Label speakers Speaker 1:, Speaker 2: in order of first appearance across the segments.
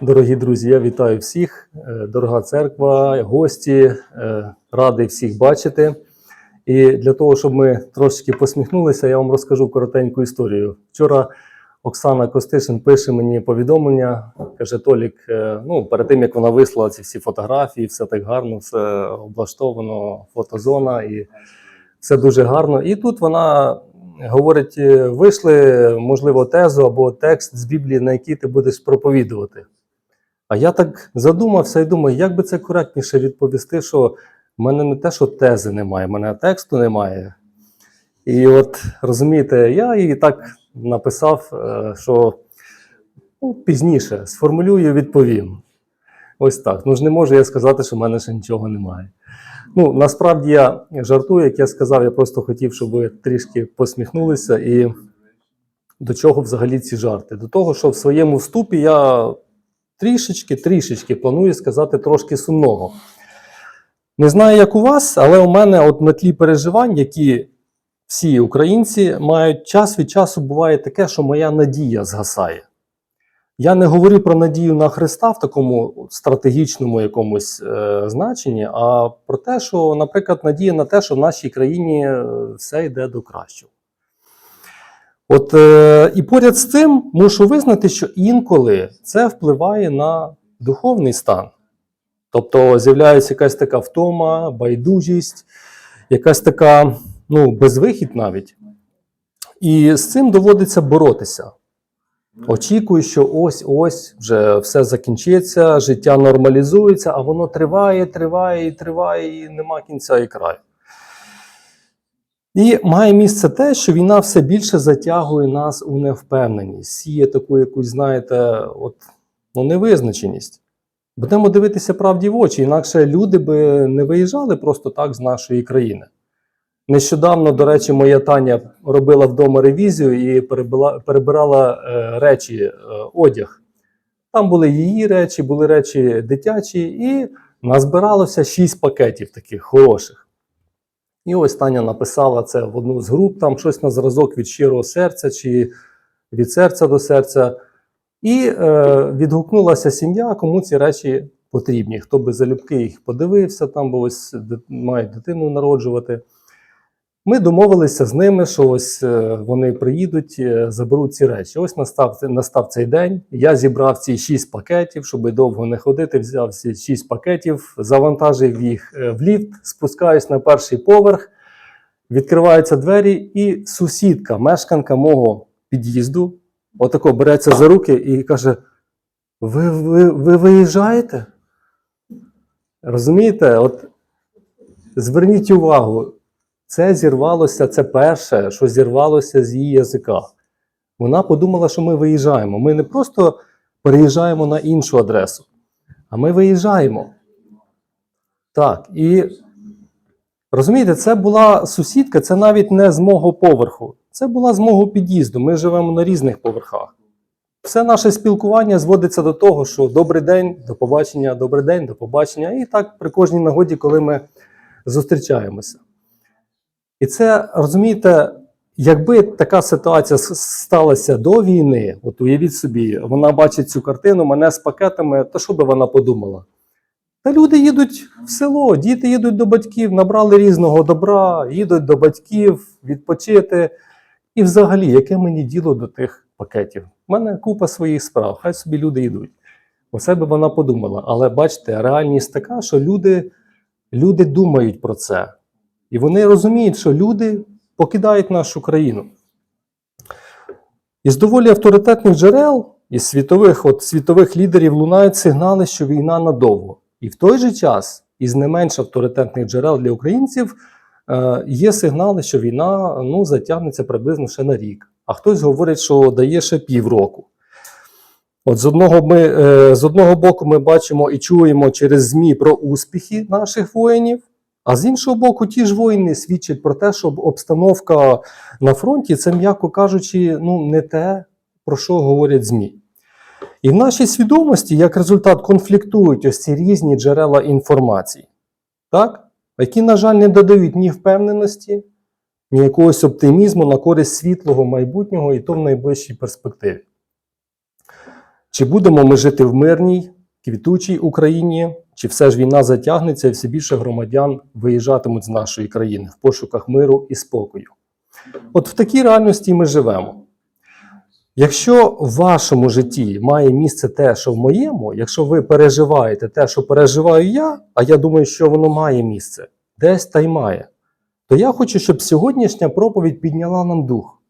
Speaker 1: Дорогі друзі, я вітаю всіх, Е, дорога церква, гості, е, радий всіх бачити. І для того, щоб ми трошки посміхнулися, я вам розкажу коротеньку історію. Вчора Оксана Костишин пише мені повідомлення, каже: Толік, е, ну перед тим як вона вислала ці всі фотографії, все так гарно, все облаштовано, фотозона і все дуже гарно. І тут вона говорить: вийшли, можливо, тезу або текст з Біблії, на який ти будеш проповідувати. А я так задумався і думаю, як би це коректніше відповісти, що в мене не те, що тези немає, в мене тексту немає. І от розумієте, я їй так написав, е, що ну, пізніше сформулюю, відповім. Ось так. Ну ж не можу я сказати, що в мене ще нічого немає. Ну, насправді я жартую, як я сказав, я просто хотів, щоб ви трішки посміхнулися. І до чого взагалі ці жарти? До того, що в своєму вступі я трішечки, трішечки планую сказати трошки сумного. Не знаю, як у вас, але у мене от на тлі переживань, які всі українці мають час від часу буває таке, що моя надія згасає. Я не говорю про надію на Христа в такому стратегічному якомусь е, значенні, а про те, що, наприклад, надія на те, що в нашій країні е, все йде до кращого. От е, і поряд з цим мушу визнати, що інколи це впливає на духовний стан. Тобто з'являється якась така втома, байдужість, якась така ну, безвихідь навіть. І з цим доводиться боротися. Очікую, що ось-ось вже все закінчиться, життя нормалізується, а воно триває, триває і триває, і нема кінця і краю. І має місце те, що війна все більше затягує нас у невпевненість, сіє таку якусь, знаєте, от, ну, невизначеність. Будемо дивитися правді в очі, інакше люди би не виїжджали просто так з нашої країни. Нещодавно, до речі, моя Таня робила вдома ревізію і перебила, перебирала е, речі, е, одяг. Там були її речі, були речі дитячі, і назбиралося шість пакетів таких хороших. І ось Таня написала це в одну з груп, там щось на зразок від щирого серця чи від серця до серця. І е, відгукнулася сім'я, кому ці речі потрібні. Хто би залюбки їх подивився, там бо ось мають дитину народжувати. Ми домовилися з ними, що ось е, вони приїдуть, е, заберуть ці речі. Ось настав, настав цей день. Я зібрав ці шість пакетів, щоб довго не ходити. Взяв ці шість пакетів, завантажив їх е, в ліфт, спускаюсь на перший поверх, відкриваються двері, і сусідка, мешканка мого під'їзду, отако береться за руки і каже: Ви, ви, ви виїжджаєте? Розумієте? От зверніть увагу, це зірвалося, це перше, що зірвалося з її язика. Вона подумала, що ми виїжджаємо. Ми не просто переїжджаємо на іншу адресу, а ми виїжджаємо. Так, і розумієте, це була сусідка, це навіть не з мого поверху, це була з мого під'їзду. Ми живемо на різних поверхах. Все наше спілкування зводиться до того, що добрий день, до побачення, добрий день, до побачення. І так при кожній нагоді, коли ми зустрічаємося. І це розумієте, якби така ситуація сталася до війни, от уявіть собі, вона бачить цю картину, мене з пакетами, то що би вона подумала? Та люди їдуть в село, діти їдуть до батьків, набрали різного добра, їдуть до батьків відпочити. І взагалі, яке мені діло до тих пакетів? У мене купа своїх справ, хай собі люди йдуть. Оце би вона подумала. Але бачите, реальність така, що люди, люди думають про це. І вони розуміють, що люди покидають нашу країну. Із доволі авторитетних джерел, із світових, от, світових лідерів лунають сигнали, що війна надовго. І в той же час, із не менш авторитетних джерел для українців, е, є сигнали, що війна ну, затягнеться приблизно ще на рік. А хтось говорить, що дає ще півроку. От з одного, ми, е, з одного боку ми бачимо і чуємо через ЗМІ про успіхи наших воїнів, а з іншого боку, ті ж воїни свідчать про те, що обстановка на фронті це, м'яко кажучи, ну, не те, про що говорять ЗМІ. І в нашій свідомості, як результат, конфліктують ось ці різні джерела інформації, так? які, на жаль, не додають ні впевненості, ні якогось оптимізму на користь світлого майбутнього і то в найближчій перспективі. Чи будемо ми жити в мирній, квітучій Україні, чи все ж війна затягнеться і все більше громадян виїжджатимуть з нашої країни в пошуках миру і спокою? От в такій реальності ми живемо. Якщо в вашому житті має місце те, що в моєму, якщо ви переживаєте те, що переживаю я, а я думаю, що воно має місце, десь та й має, то я хочу, щоб сьогоднішня проповідь підняла нам дух.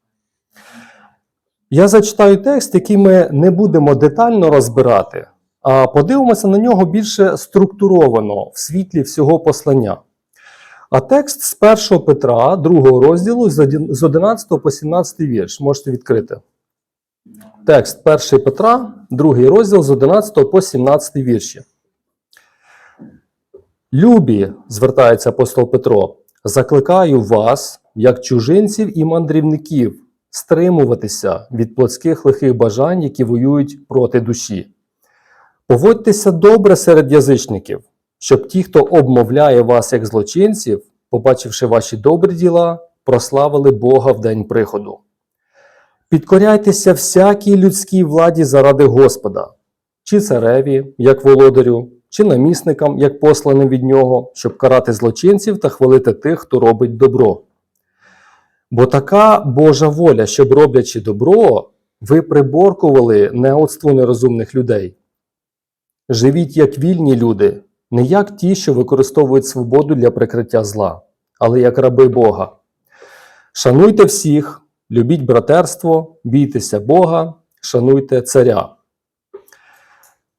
Speaker 1: Я зачитаю текст, який ми не будемо детально розбирати, подивимося на нього більше структуровано в світлі всього послання. А текст з 1 Петра, 2 розділу, з 11 по 17 вірш. Можете відкрити. Текст 1 Петра, 2 розділ з 11 по 17 вірші. Любі, звертається апостол Петро, закликаю вас, як чужинців і мандрівників, стримуватися від плотських лихих бажань, які воюють проти душі. Поводьтеся добре серед язичників, щоб ті, хто обмовляє вас як злочинців, побачивши ваші добрі діла, прославили Бога в день приходу. Підкоряйтеся всякій людській владі заради Господа, чи цареві, як володарю, чи намісникам, як посланим від нього, щоб карати злочинців та хвалити тих, хто робить добро. Бо така Божа воля, щоб роблячи добро, ви приборкували неоцтво нерозумних людей. Живіть як вільні люди, не як ті, що використовують свободу для прикриття зла, але як раби Бога. Шануйте всіх, любіть братерство, бійтеся Бога, шануйте царя.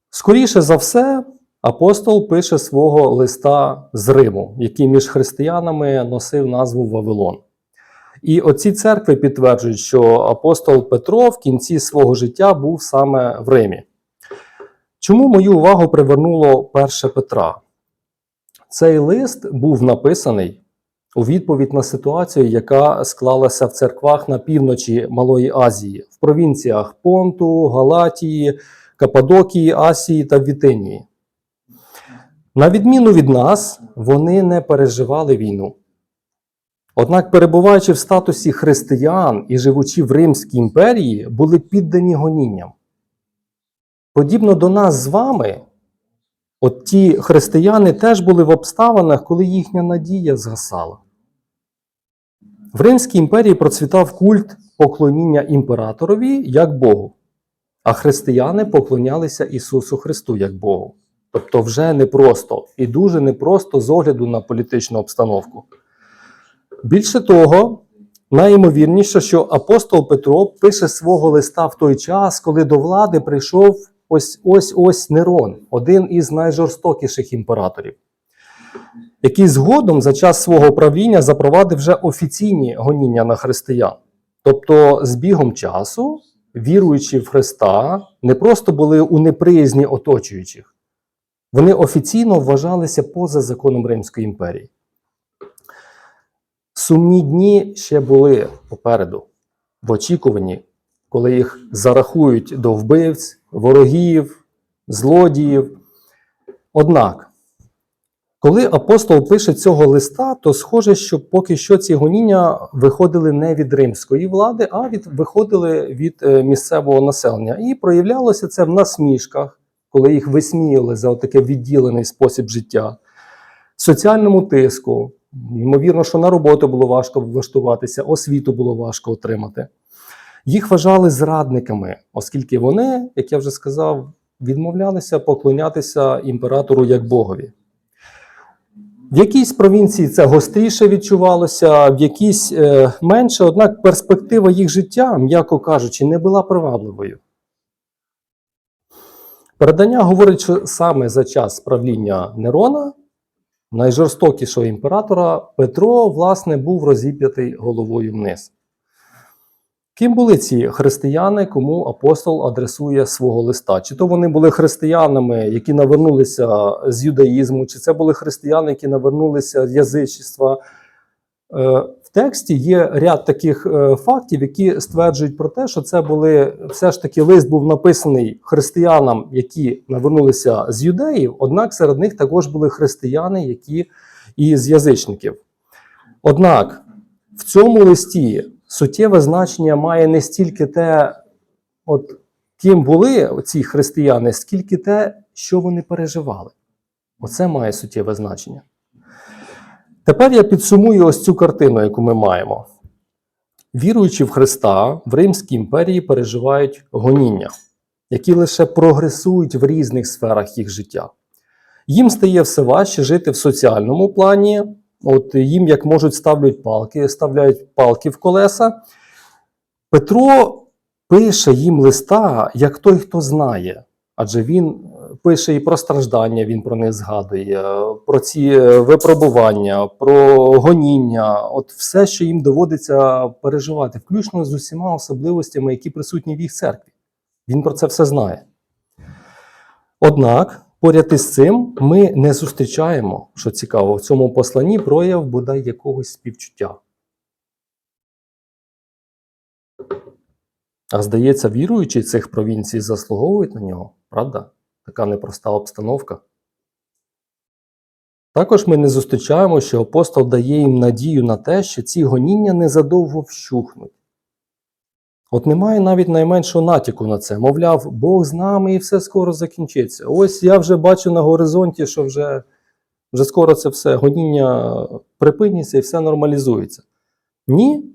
Speaker 1: Скоріше за все, апостол пише свого листа з Риму, який між християнами носив назву Вавилон. І оці церкви підтверджують, що апостол Петро в кінці свого життя був саме в Римі. Чому мою увагу привернуло перше Петра? Цей лист був написаний у відповідь на ситуацію, яка склалася в церквах на півночі Малої Азії, в провінціях Понту, Галатії, Кападокії, Асії та Вітинії. На відміну від нас, вони не переживали війну. Однак, перебуваючи в статусі християн і живучи в Римській імперії, були піддані гонінням. Подібно до нас з вами, от ті християни теж були в обставинах, коли їхня надія згасала. В Римській імперії процвітав культ поклоніння імператорові як Богу, а християни поклонялися Ісусу Христу як Богу. Тобто, вже непросто і дуже непросто з огляду на політичну обстановку. Більше того, найімовірніше, що апостол Петро пише свого листа в той час, коли до влади прийшов ось ось ось Нерон, один із найжорстокіших імператорів, який згодом за час свого правління запровадив вже офіційні гоніння на християн. Тобто, з бігом часу, віруючи в Христа, не просто були у неприязні оточуючих, вони офіційно вважалися поза законом Римської імперії. Сумні дні ще були попереду, в очікуванні, коли їх зарахують до вбивць, ворогів, злодіїв. Однак, коли апостол пише цього листа, то схоже, що поки що ці гоніння виходили не від римської влади, а від, виходили від е, місцевого населення. І проявлялося це в насмішках, коли їх висміяли за таке відділений спосіб життя, соціальному тиску. Ймовірно, що на роботу було важко влаштуватися, освіту було важко отримати. Їх вважали зрадниками, оскільки вони, як я вже сказав, відмовлялися поклонятися імператору як Богові. В якійсь провінції це гостріше відчувалося, в якійсь е, менше, однак перспектива їх життя, м'яко кажучи, не була привабливою. Передання говорить, що саме за час правління Нерона, найжорстокішого імператора, Петро, власне, був розіп'ятий головою вниз. Ким були ці християни, кому апостол адресує свого листа? Чи то вони були християнами, які навернулися з юдаїзму, чи це були християни, які навернулися з язичства? Е, В тексті є ряд таких е, фактів, які стверджують про те, що це були все ж таки лист був написаний християнам, які навернулися з юдеїв, однак серед них також були християни, які і з язичників. Однак в цьому листі суттєве значення має не стільки те, от ким були ці християни, скільки те, що вони переживали. Оце має суттєве значення. Тепер я підсумую ось цю картину, яку ми маємо. Віруючи в Христа, в Римській імперії переживають гоніння, які лише прогресують в різних сферах їх життя. Їм стає все важче жити в соціальному плані. От їм, як можуть, ставлять палки, ставляють палки в колеса. Петро пише їм листа, як той, хто знає. Адже він е, пише і про страждання, він про них згадує, е, про ці е, випробування, про гоніння, от все, що їм доводиться переживати, включно з усіма особливостями, які присутні в їх церкві. Він про це все знає. Однак, поряд із цим, ми не зустрічаємо, що цікаво, в цьому посланні прояв бодай якогось співчуття. А здається, віруючі цих провінцій заслуговують на нього, правда? Така непроста обстановка. Також ми не зустрічаємо, що апостол дає їм надію на те, що ці гоніння незадовго вщухнуть. От немає навіть найменшого натяку на це. Мовляв, Бог з нами і все скоро закінчиться. Ось я вже бачу на горизонті, що вже, вже скоро це все гоніння припиняться і все нормалізується. Ні.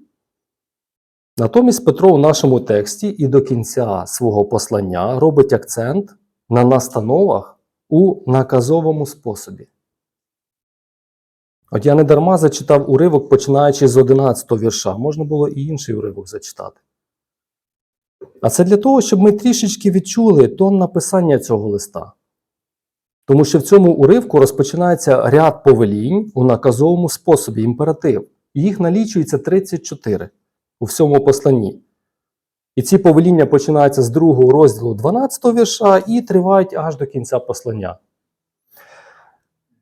Speaker 1: Натомість Петро у нашому тексті і до кінця свого послання робить акцент на настановах у наказовому способі. От я не дарма зачитав уривок, починаючи з 11 вірша. Можна було і інший уривок зачитати. А це для того, щоб ми трішечки відчули тон написання цього листа. Тому що в цьому уривку розпочинається ряд повелінь у наказовому способі, імператив. Їх налічується 34 у всьому посланні. І ці повеління починаються з другого розділу 12 вірша і тривають аж до кінця послання.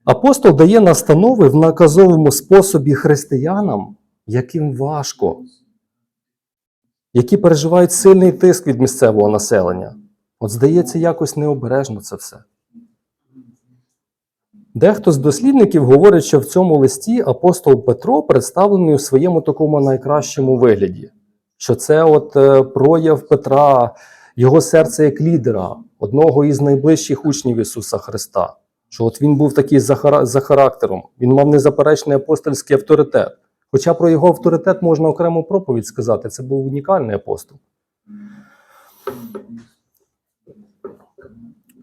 Speaker 1: Апостол дає настанови в наказовому способі християнам, яким важко, які переживають сильний тиск від місцевого населення. От здається, якось необережно це все. Дехто з дослідників говорить, що в цьому листі апостол Петро представлений у своєму такому найкращому вигляді, що це от е, прояв Петра, його серце як лідера, одного із найближчих учнів Ісуса Христа. Що от він був такий за характером, він мав незаперечний апостольський авторитет. Хоча про його авторитет можна окрему проповідь сказати, це був унікальний апостол.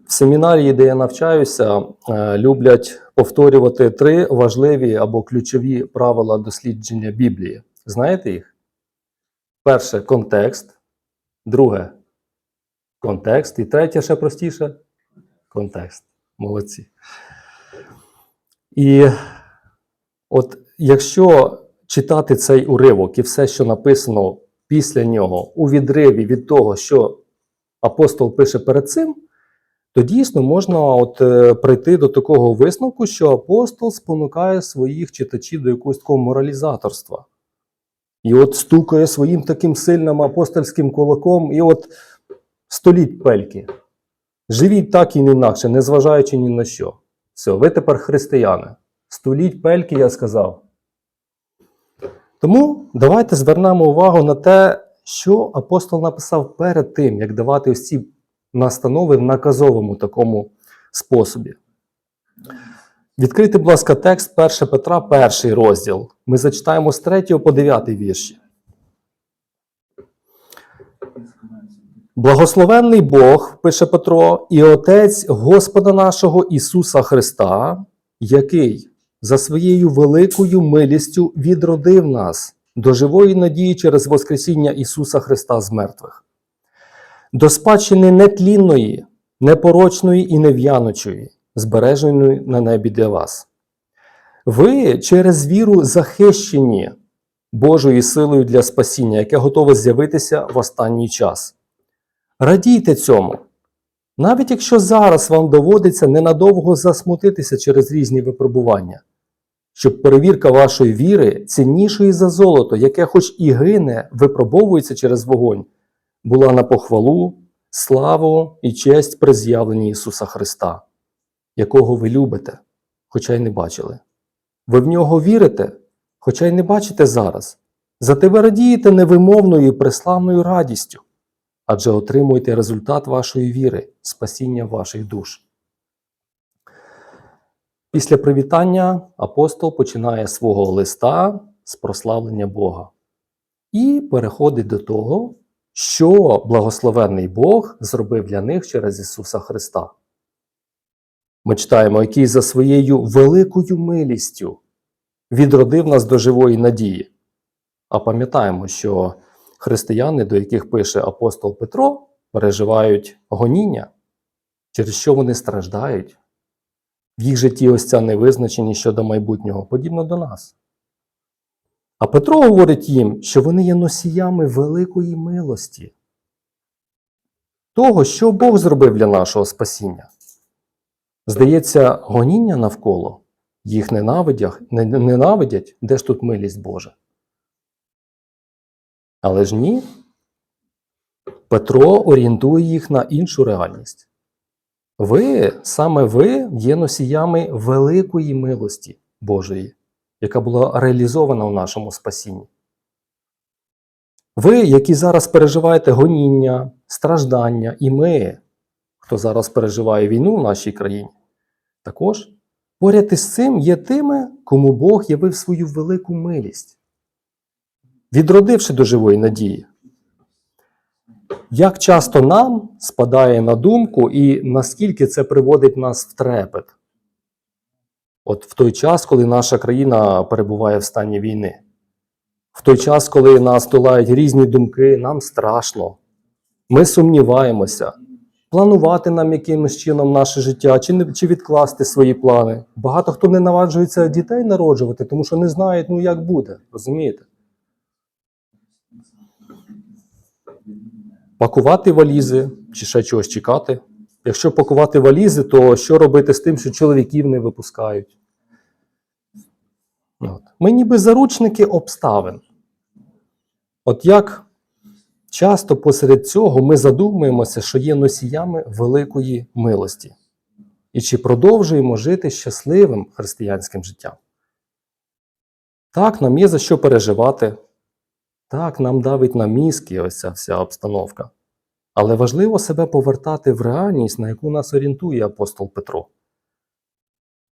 Speaker 1: В семінарії, де я навчаюся, е, люблять повторювати три важливі або ключові правила дослідження Біблії. Знаєте їх? Перше контекст, друге контекст, і третє ще простіше контекст. Молодці. І от якщо читати цей уривок і все, що написано після нього, у відриві від того, що апостол пише перед цим, то дійсно можна от, е, прийти до такого висновку, що апостол спонукає своїх читачів до якогось такого моралізаторства. І от стукає своїм таким сильним апостольським кулаком, і от століть пельки. Живіть так і не інакше, незважаючи ні на що. Все, ви тепер християни. Століть пельки, я сказав. Тому давайте звернемо увагу на те, що апостол написав перед тим, як давати ось ці настанови в наказовому такому способі. Відкрийте, будь ласка, текст 1 Петра, перший розділ. Ми зачитаємо з 3 по 9 вірші. Благословенний Бог, пише Петро, і Отець Господа нашого Ісуса Христа, який за своєю великою милістю відродив нас до живої надії через Воскресіння Ісуса Христа з мертвих, до спадщини нетлінної, непорочної і нев'яночої, збереженої на небі для вас. Ви через віру захищені Божою силою для спасіння, яке готове з'явитися в останній час. Радійте цьому, навіть якщо зараз вам доводиться ненадовго засмутитися через різні випробування, щоб перевірка вашої віри, ціннішої за золото, яке хоч і гине, випробовується через вогонь, була на похвалу, славу і честь при з'явленні Ісуса Христа, якого ви любите, хоча й не бачили. Ви в нього вірите, хоча й не бачите зараз. Зате ви радієте невимовною і преславною радістю, адже отримуєте результат вашої віри, спасіння ваших душ. Після привітання апостол починає свого листа з прославлення Бога і переходить до того, що благословенний Бог зробив для них через Ісуса Христа. Ми читаємо, який за своєю великою милістю відродив нас до живої надії. А пам'ятаємо, що християни, до яких пише апостол Петро, переживають гоніння, через що вони страждають. В їх житті ось ця невизначеність щодо майбутнього, подібно до нас. А Петро говорить їм, що вони є носіями великої милості, того, що Бог зробив для нашого спасіння. Здається, гоніння навколо їх ненавидять, ненавидять, де ж тут милість Божа. Але ж ні. Петро орієнтує їх на іншу реальність. Ви, саме ви, є носіями великої милості Божої, яка була реалізована у нашому спасінні. Ви, які зараз переживаєте гоніння, страждання, і ми, хто зараз переживає війну в нашій країні, також поряд із цим є тими, кому Бог явив свою велику милість, відродивши до живої надії. Як часто нам спадає на думку, і наскільки це приводить нас в трепет? От в той час, коли наша країна перебуває в стані війни, в той час, коли нас долають різні думки, нам страшно, ми сумніваємося, планувати нам якимось чином наше життя, чи, не, чи відкласти свої плани. Багато хто не наваджується дітей народжувати, тому що не знають, ну як буде, розумієте? Пакувати валізи чи ще чогось чекати. Якщо пакувати валізи, то що робити з тим, що чоловіків не випускають? От. Ми ніби заручники обставин. От як часто посеред цього ми задумуємося, що є носіями великої милості, і чи продовжуємо жити щасливим християнським життям? Так, нам є за що переживати. Так, нам давить на мізки ось ця вся обстановка. Але важливо себе повертати в реальність, на яку нас орієнтує апостол Петро.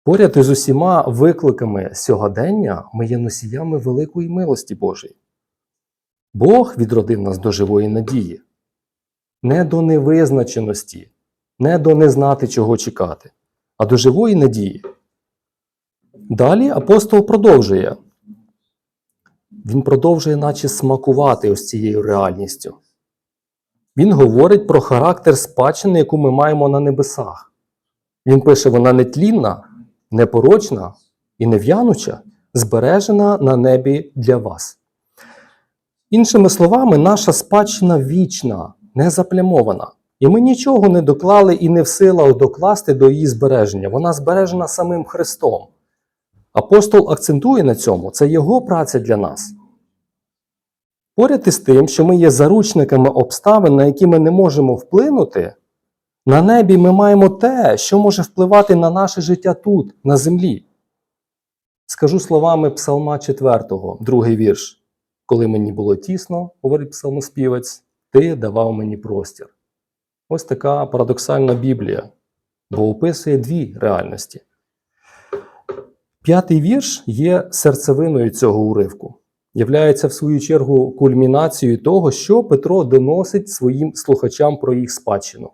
Speaker 1: Поряд із усіма викликами сьогодення ми є носіями великої милості Божої. Бог відродив нас до живої надії, не до невизначеності, не до не знати, чого чекати, а до живої надії. Далі апостол продовжує. Він продовжує, наче смакувати ось цією реальністю. Він говорить про характер спадщини, яку ми маємо на небесах. Він пише: вона нетлінна, непорочна і нев'януча, збережена на небі для вас. Іншими словами, наша спадщина вічна, не заплямована. І ми нічого не доклали і не в силах докласти до її збереження. Вона збережена самим Христом. Апостол акцентує на цьому, це його праця для нас. Поряд із тим, що ми є заручниками обставин, на які ми не можемо вплинути, на небі ми маємо те, що може впливати на наше життя тут, на землі. Скажу словами Псалма 4, другий вірш. Коли мені було тісно, говорить псалмоспівець, ти давав мені простір. Ось така парадоксальна Біблія, бо описує дві реальності. П'ятий вірш є серцевиною цього уривку, являється в свою чергу кульмінацією того, що Петро доносить своїм слухачам про їх спадщину.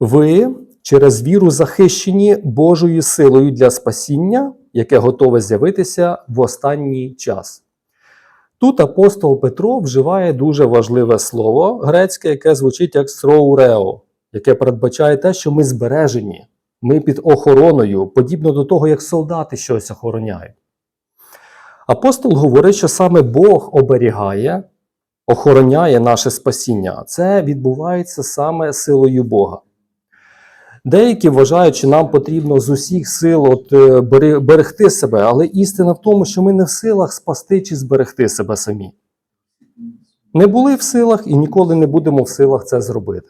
Speaker 1: Ви через віру захищені Божою силою для спасіння, яке готове з'явитися в останній час. Тут апостол Петро вживає дуже важливе слово грецьке, яке звучить як сроурео, яке передбачає те, що ми збережені, ми під охороною, подібно до того, як солдати щось охороняють. Апостол говорить, що саме Бог оберігає, охороняє наше спасіння. Це відбувається саме силою Бога. Деякі вважають, що нам потрібно з усіх сил от, е, берегти себе, але істина в тому, що ми не в силах спасти чи зберегти себе самі. Не були в силах і ніколи не будемо в силах це зробити.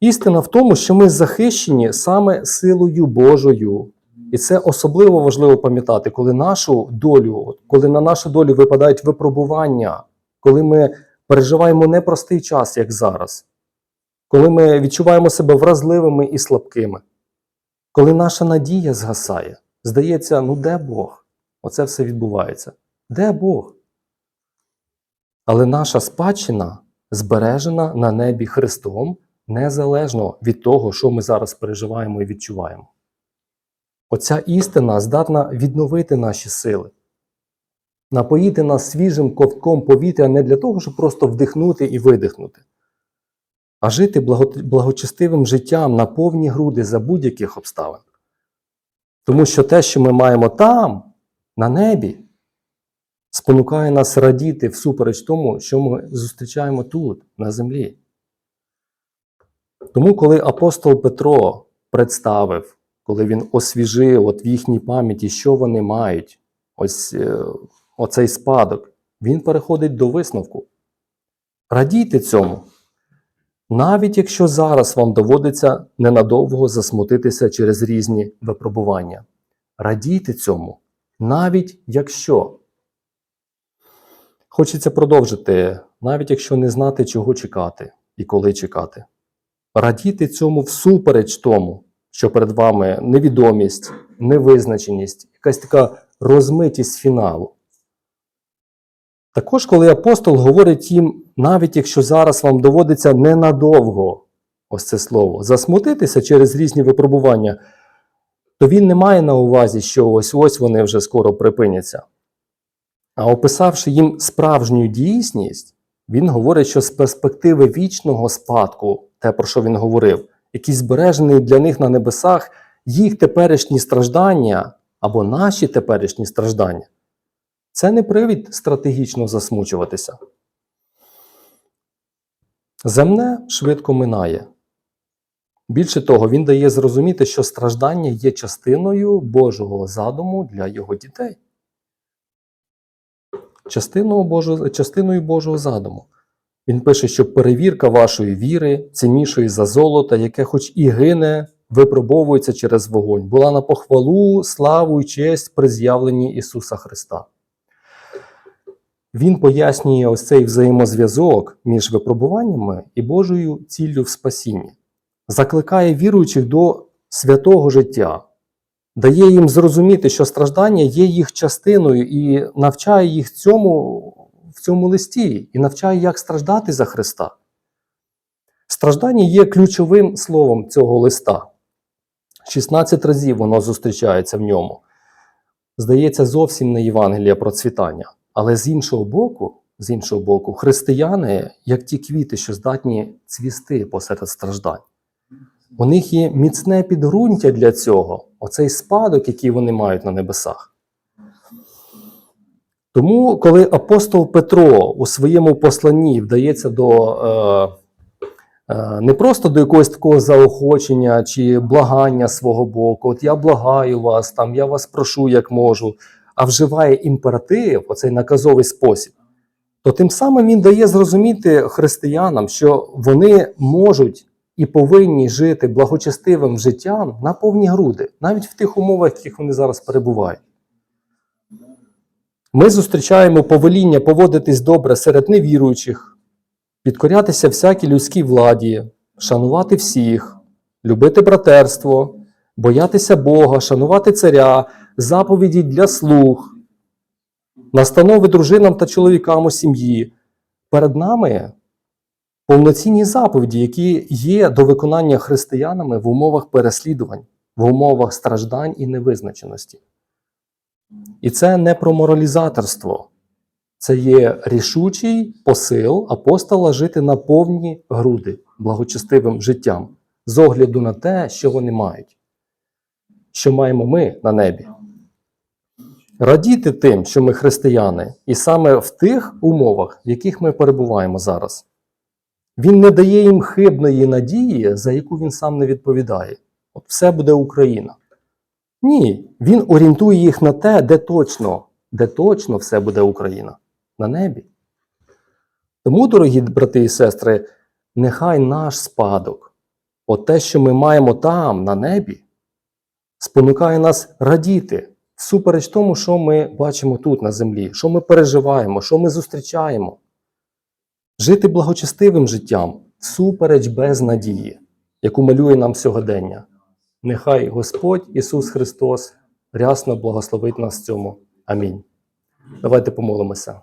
Speaker 1: Істина в тому, що ми захищені саме силою Божою. І це особливо важливо пам'ятати, коли нашу долю, коли на нашу долю випадають випробування, коли ми переживаємо непростий час, як зараз, коли ми відчуваємо себе вразливими і слабкими, коли наша надія згасає, здається, ну де Бог? Оце все відбувається. Де Бог? Але наша спадщина збережена на небі Христом незалежно від того, що ми зараз переживаємо і відчуваємо. Оця істина здатна відновити наші сили, напоїти нас свіжим ковтком повітря не для того, щоб просто вдихнути і видихнути, а жити благочестивим життям на повні груди за будь-яких обставин. Тому що те, що ми маємо там, на небі, спонукає нас радіти всупереч тому, що ми зустрічаємо тут, на землі. Тому, коли апостол Петро представив, коли він освіжив от в їхній пам'яті, що вони мають, ось е, оцей спадок, він переходить до висновку. Радійте цьому. Навіть якщо зараз вам доводиться ненадовго засмутитися через різні випробування. Радійте цьому, навіть якщо. Хочеться продовжити, навіть якщо не знати, чого чекати і коли чекати. Радіти цьому всупереч тому, що перед вами невідомість, невизначеність, якась така розмитість фіналу. Також, коли апостол говорить їм, навіть якщо зараз вам доводиться ненадовго, ось це слово, засмутитися через різні випробування, то він не має на увазі, що ось ось вони вже скоро припиняться. А описавши їм справжню дійсність, він говорить, що з перспективи вічного спадку, те, про що він говорив, який збережений для них на небесах, їх теперішні страждання або наші теперішні страждання, це не привід стратегічно засмучуватися. Земне швидко минає. Більше того, він дає зрозуміти, що страждання є частиною Божого задуму для його дітей. Частиною Божого, частиною Божого задуму. Він пише, що перевірка вашої віри, ціннішої за золото, яке хоч і гине, випробовується через вогонь, була на похвалу, славу і честь при з'явленні Ісуса Христа. Він пояснює ось цей взаємозв'язок між випробуваннями і Божою ціллю в спасінні, закликає віруючих до святого життя, дає їм зрозуміти, що страждання є їх частиною і навчає їх цьому в цьому листі, і навчає, як страждати за Христа. Страждання є ключовим словом цього листа. 16 разів воно зустрічається в ньому. Здається, зовсім не Євангелія процвітання. Але з іншого боку, з іншого боку, християни, як ті квіти, що здатні цвісти посеред страждань. У них є міцне підґрунтя для цього, оцей спадок, який вони мають на небесах. Тому, коли апостол Петро у своєму посланні вдається до е, е, не просто до якогось такого заохочення чи благання свого боку, от я благаю вас, там, я вас прошу, як можу, а вживає імператив, оцей наказовий спосіб, то тим самим він дає зрозуміти християнам, що вони можуть і повинні жити благочестивим життям на повні груди, навіть в тих умовах, в яких вони зараз перебувають. Ми зустрічаємо повеління поводитись добре серед невіруючих, підкорятися всякій людській владі, шанувати всіх, любити братерство, боятися Бога, шанувати царя, заповіді для слуг, настанови дружинам та чоловікам у сім'ї. Перед нами повноцінні заповіді, які є до виконання християнами в умовах переслідувань, в умовах страждань і невизначеності. І це не про моралізаторство, це є рішучий посил апостола жити на повні груди благочестивим життям з огляду на те, що вони мають, що маємо ми на небі. Радіти тим, що ми християни, і саме в тих умовах, в яких ми перебуваємо зараз. Він не дає їм хибної надії, за яку він сам не відповідає. От все буде Україна. Ні, він орієнтує їх на те, де точно, де точно все буде Україна на небі. Тому, дорогі брати і сестри, нехай наш спадок, от те, що ми маємо там, на небі, спонукає нас радіти всупереч тому, що ми бачимо тут на землі, що ми переживаємо, що ми зустрічаємо. жити благочестивим життям всупереч без надії, яку малює нам сьогодення. Нехай Господь Ісус Христос рясно благословить нас в цьому. Амінь. Давайте помолимося.